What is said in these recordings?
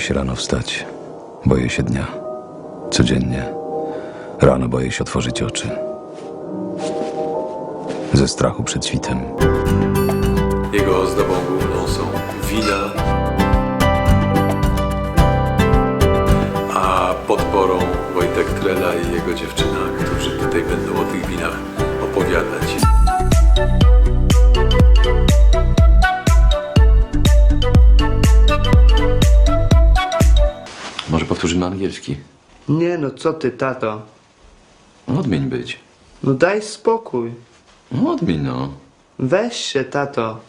się rano wstać. Boję się dnia. Codziennie. Rano boję się otworzyć oczy. Ze strachu przed świtem. Jego ozdobą główną są wina, a podporą Wojtek Trela i jego dziewczyna, którzy tutaj będą o tych winach opowiadać. Może powtórzymy angielski? Nie no, co ty, tato? Odmień być. No daj spokój. No, Odmień, no. Weź się, tato.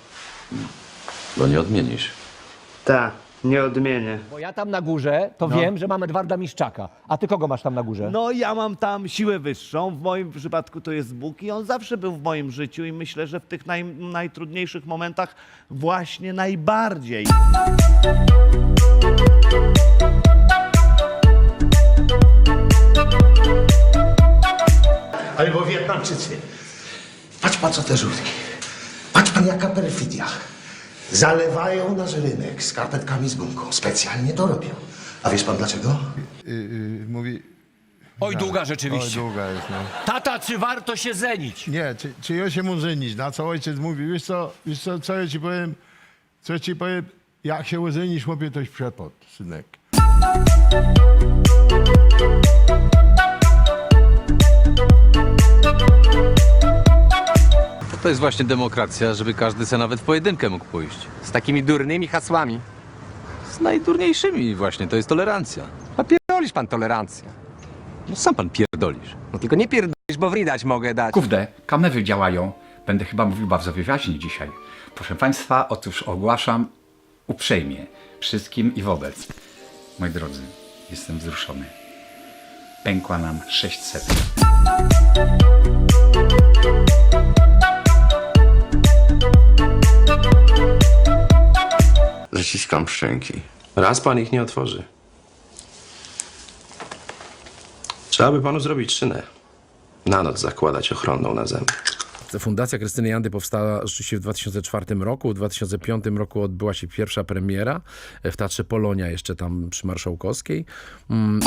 Bo nie odmienisz. Ta, nie odmienię. Bo ja tam na górze to wiem, że mam Edwarda Miszczaka. A ty kogo masz tam na górze? No ja mam tam siłę wyższą, w moim przypadku to jest Bóg i on zawsze był w moim życiu i myślę, że w tych naj, najtrudniejszych momentach właśnie najbardziej. Albo Wietnamczycy. Patrz pan, co te żółtki. Patrz pan, jaka perfidia. Zalewają nasz rynek skarpetkami z gumką. Specjalnie to robią. A wiesz pan dlaczego? mówi... Oj, długa Oj, rzeczywiście. długa jest, no. Tata, czy warto się zenić? Nie, czy, czy ja się mu żenić? Na co ojciec mówi? Wiesz co, wiesz co, co ja ci powiem? Co ja ci powiem? Jak się żenisz, chłopie, toś przepot, synek. To jest właśnie demokracja, żeby każdy se nawet w pojedynkę mógł pójść. Z takimi durnymi hasłami. Z najdurniejszymi właśnie, to jest tolerancja. A pierdolisz pan tolerancję. No sam pan pierdolisz. No tylko nie pierdolisz, bo wridać mogę dać. Kurde, kamery działają. Będę chyba mówił bardzo wyraźnie dzisiaj. Proszę Państwa, otóż ogłaszam uprzejmie wszystkim i wobec. Moi drodzy, jestem wzruszony. Pękła nam 600. Zaciskam szczęki. Raz pan ich nie otworzy. Trzeba by panu zrobić szynę. Na noc zakładać ochronną na zęby. Fundacja Krystyny Jandy powstała rzeczywiście w 2004 roku. W 2005 roku odbyła się pierwsza premiera w Teatrze Polonia, jeszcze tam przy Marszałkowskiej. Mm,